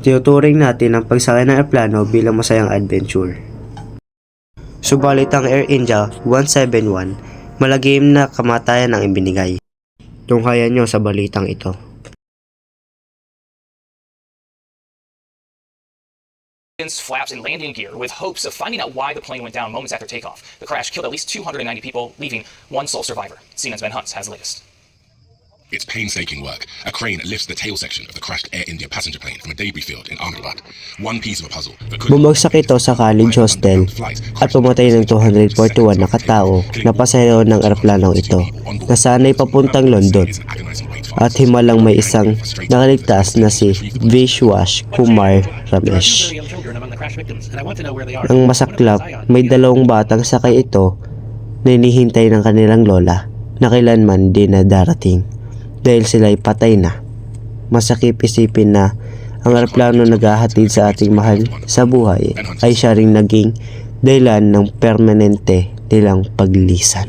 Tinuturing natin ang pagsakay ng aeroplano bilang masayang adventure. Subalit ang Air India 171, malagim na kamatayan ang ibinigay. Tunghayan nyo sa balitang ito. flaps and landing gear with hopes of finding out why the plane went down moments after takeoff. The crash killed at least 290 people, leaving one sole survivor. CNN's Ben Hunts has the latest. It's painstaking work. A crane lifts the tail section of the crashed Air India passenger plane from a debris field in Ahmedabad. One piece of a puzzle. that could- Bumagsak ito sa college hostel at pumatay ng 241 na katao na pasahero ng eroplanong ito na sana'y papuntang London at himalang may isang nakaligtas na si Vishwash Kumar Ramesh. Ang masaklap, may dalawang batang sakay ito na inihintay ng kanilang lola na kailanman din na darating dahil sila'y patay na. Masakip isipin na ang aeroplano naghahatid sa ating mahal sa buhay ay siya ring naging dahilan ng permanente nilang paglisan.